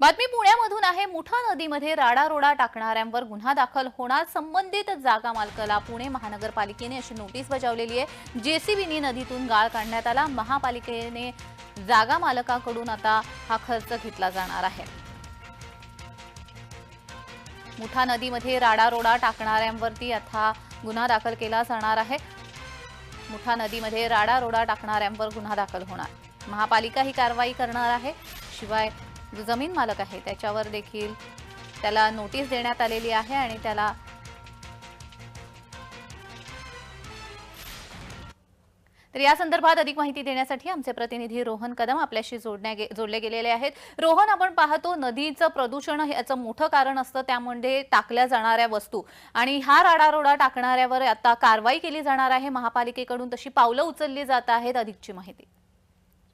बातमी पुण्यामधून आहे. मुठा नदीमध्ये राडारोडा टाकणाऱ्यांवर गुन्हा दाखल होणार संबंधित जागा मालकाला पुणे महानगरपालिकेने अशी नोटीस बजावलेली आहे. जेसीबीने नदीतून गाळ काढण्यात आला. महापालिकेने जागा मालकाकडून आता हा खर्च घेतला जाणार आहे. मुठा नदीमध्ये राडारोडा टाकणाऱ्यांवरती आता गुन्हा दाखल केला जाणार आहे. मुठा नदीमध्ये राडारोडा टाकणाऱ्यांवर गुन्हा दाखल होणार. महापालिका ही कारवाई करणार आहे. शिवाय जो जमीन मालक आहे. त्याच्यावर देखील त्याला नोटीस देण्यात आलेली आहे आणि त्याला तर या संदर्भात अधिक माहिती देण्यासाठी आमचे प्रतिनिधी रोहन कदम आपल्याशी जोडण्या गे- जोडले गेलेले आहेत. रोहन आपण पाहतो नदीचं प्रदूषण हे याचं मोठं कारण असतं. त्यामध्ये टाकल्या जाणाऱ्या वस्तू आणि हा राडारोडा टाकणाऱ्यावर आता कारवाई केली जाणार आहे. महापालिकेकडून तशी पावलं उचलली जात आहेत. अधिकची माहिती.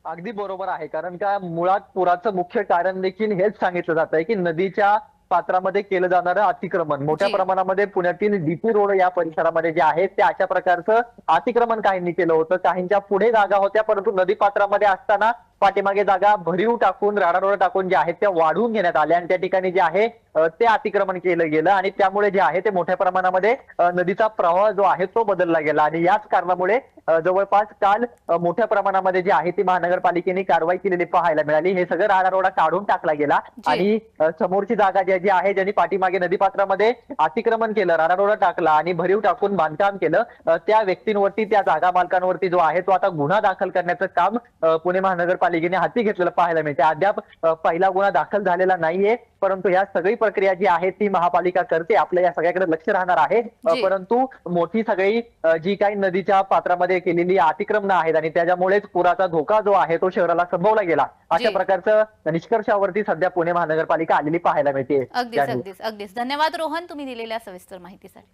अगदी बरोबर आहे. कारण का मुळात पुराचं मुख्य कारण देखील हेच सांगितलं जात आहे की नदीच्या पात्रामध्ये केलं जाणारं अतिक्रमण. मोठ्या. प्रमाणामध्ये पुण्यातील डीपी रोड या परिसरामध्ये जे आहे ते अशा प्रकारचं अतिक्रमण काहींनी केलं होतं. काहींच्या पुढे जागा होत्या परंतु नदी पात्रामध्ये असताना पाठीमागे जागा भरीव टाकून राडारोडा टाकून ज्या आहेत त्या वाढवून घेण्यात आल्या. आणि त्या ठिकाणी जे आहे ते अतिक्रमण केलं गेलं. आणि त्यामुळे जे आहे ते मोठ्या प्रमाणामध्ये नदीचा प्रवाह जो आहे तो बदलला गेला. आणि याच कारणामुळे जवळपास काल मोठ्या प्रमाणामध्ये जी आहे ती महानगरपालिकेने कारवाई केलेली पाहायला मिळाली. हे सगळं राडारोडा काढून टाकला गेला. जी. आणि समोरची जागा जी जी आहे ज्यांनी पाठीमागे नदीपात्रामध्ये अतिक्रमण केलं राडारोडा टाकला आणि भरीव टाकून बांधकाम केलं त्या व्यक्तींवरती त्या जागा मालकांवरती जो आहे तो आता गुन्हा दाखल करण्याचं काम पुणे महानगरपालिकेने हाती घेतलेलं पाहायला मिळते. अद्याप पहिला गुन्हा दाखल झालेला नाहीये परंतु या सगळी प्रक्रिया जी आहे ती महापालिका करते. आपल्या या सगळ्याकडे लक्ष राहणार आहे. परंतु मोठी सगळी जी काही नदीच्या पात्रामध्ये केलेली अतिक्रमणं आहेत आणि त्याच्यामुळेच पुराचा धोका जो आहे तो शहराला संभवला गेला. अशा. प्रकारचं निष्कर्षावरती सध्या पुणे महानगरपालिका आलेली पाहायला मिळते. अगदीच अगदीच. धन्यवाद रोहन तुम्ही दिलेल्या सविस्तर माहितीसाठी.